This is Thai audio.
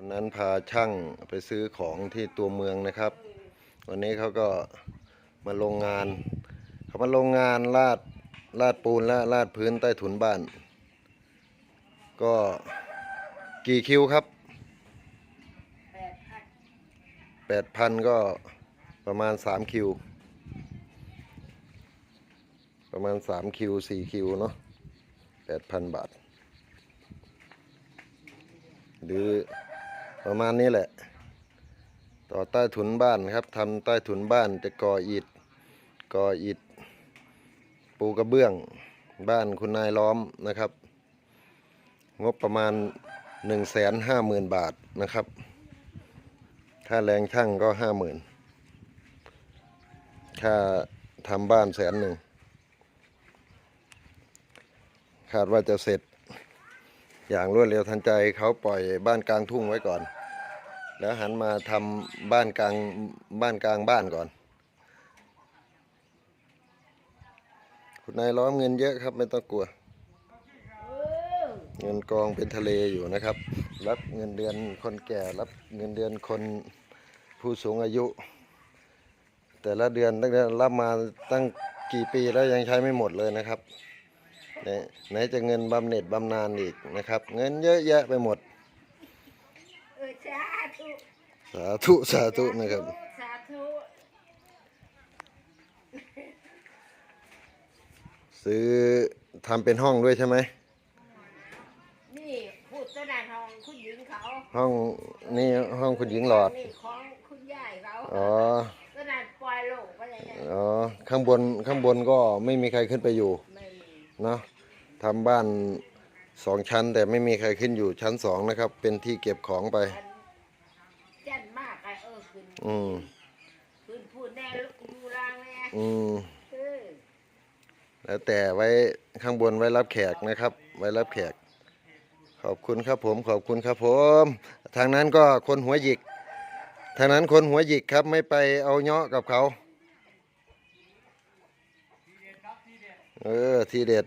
วันนั้นพาช่างไปซื้อของที่ตัวเมืองนะครับ วันนี้เขาก็มาลงงาน เขามาลงงานลาดลาดปูนและลาดพื้นใต้ถุนบ้าน ก็กี่คิวครับแปดพันแปดพันก็ประมาณสามคิว ประมาณสามคิวสี่คิวเนาะแปดพันบาท หรือ ประมาณนี้แหละ ต่อใต้ถุนบ้านครับทำใต้ถุนบ้านจะก่ออิฐก่ออิฐ ปูกระเบื้องบ้านคุณนายล้อมนะครับ งบประมาณหนึ่งแสนห้าหมื่นบาทนะครับ ค่าแรงช่างก็ห้าหมื่นค่าทำบ้านแสนหนึ่งคาดว่าจะเสร็จ อย่างรวดเร็วทันใจเขาปล่อยบ้านกลางทุ่งไว้ก่อน แล้วหันมาทำบ้านกลางบ้านกลางบ้านก่อน คุณนายล้อมเงินเยอะครับไม่ต้องกลัว เงินกองเป็นทะเลอยู่นะครับ รับเงินเดือนคนแก่รับเงินเดือนคนผู้สูงอายุ แต่ละเดือนตั้งแต่รับมาตั้งกี่ปีแล้วยังใช้ไม่หมดเลยนะครับ ไหนไหนจะเงินบำเหน็จบำนาญอีกนะครับ เงินเยอะแยะไปหมด เออสาธุสาธุสาธุนะครับ สาธุซื้อทำเป็นห้องด้วยใช่ไหมนี่พูดตนานทองคุณหญิงเขาห้องนี่ห้องคุณหญิงหลอด นี่ของคุณยายเขาอ๋อตนานปล่อยโลกไปอย่างเงี้ยอ๋อข้างบนข้างบนก็ไม่มีใครขึ้นไปอยู่ไม่มี เนาะทำบ้านสองชั้น แต่ไม่มีใครขึ้นอยู่ชั้นสองนะครับ เป็นที่เก็บของไปอันแจ่นมากไอเออขึ้นอืมขึ้นพูดแน่อยู่รางแน่อืมเออแล้วแต่ไว้ข้างบนไว้รับแขกนะครับ ไว้รับแขก ขอบคุณครับผมขอบคุณครับผม ทางนั้นก็คนหัวหยิก ทางนั้นคนหัวหยิกครับไม่ไปเอาเงาะกับเขา เออ ทีเด็ด